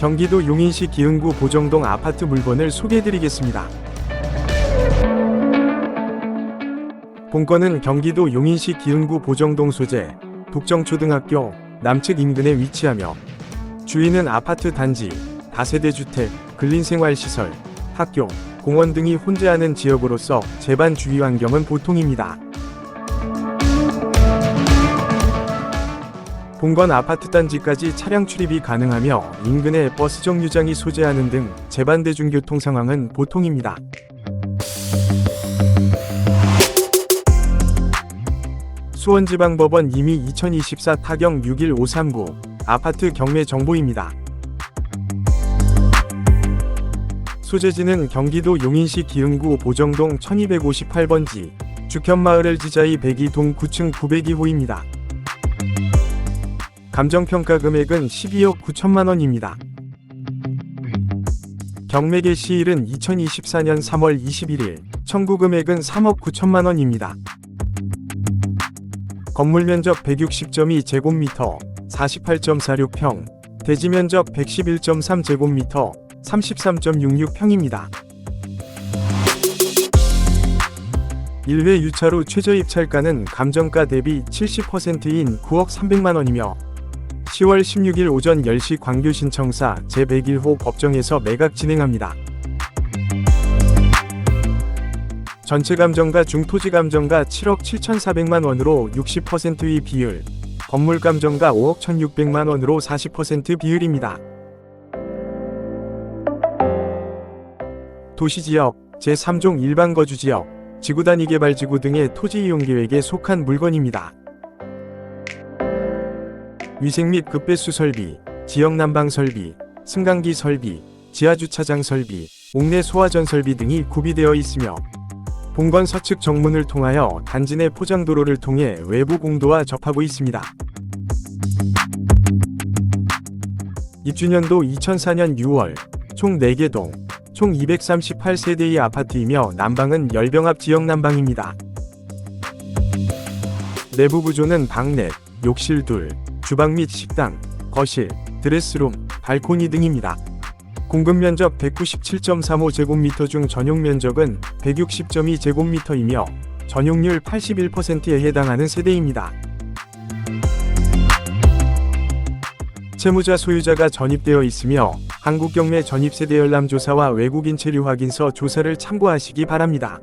경기도 용인시 기흥구 보정동 아파트 물건을 소개해드리겠습니다. 본건은 경기도 용인시 기흥구 보정동 소재 독정초등학교 남측 인근에 위치하며 주위는 아파트 단지, 다세대 주택, 근린생활시설, 학교, 공원 등이 혼재하는 지역으로서 재반 주위 환경은 보통입니다. 본건 아파트 단지까지 차량 출입이 가능하며 인근에 버스 정류장이 소재하는 등 재반 대중교통 상황은 보통입니다. 수원지방법원 이미 2024 타경 61539 아파트 경매 정보입니다. 소재지는 경기도 용인시 기흥구 보정동 1258번지 주현마을을 지자이 102동 9층 902호입니다. 감정평가 금액은 12억 9천만 원입니다. 경매 개 시일은 2024년 3월 21일, 청구 금액은 3억 9천만 원입니다. 건물 면적 160.2 제곱미터, 48.46평, 대지 면적 111.3 제곱미터, 33.66평입니다. 1회 유차로 최저 입찰가는 감정가 대비 70%인 9억 300만 원이며 10월 16일 오전 10시 광교 신청사 제101호 법정에서 매각 진행합니다. 전체 감정가 중 토지 감정가 7억 7,400만 원으로 60%의 비율, 건물 감정가 5억 1,600만 원으로 40% 비율입니다. 도시지역, 제3종 일반 거주지역, 지구단위 개발지구 등의 토지 이용 계획에 속한 물건입니다. 위생 및 급배수 설비, 지역 난방 설비, 승강기 설비, 지하주차장 설비, 옥내 소화전 설비 등이 구비되어 있으며 본건 서측 정문을 통하여 단지 내 포장도로를 통해 외부 공도와 접하고 있습니다. 입주년도 2004년 6월 총 4개 동, 총 238세대의 아파트이며 난방은 열병합 지역 난방입니다. 내부 구조는 방넷, 욕실 둘, 주방 및 식당, 거실, 드레스룸, 발코니 등입니다. 공급 면적 197.35제곱미터 중 전용 면적은 160.2제곱미터이며 전용률 81%에 해당하는 세대입니다. 채무자 소유자가 전입되어 있으며 한국경매 전입세대 열람조사와 외국인 체류 확인서 조사를 참고하시기 바랍니다.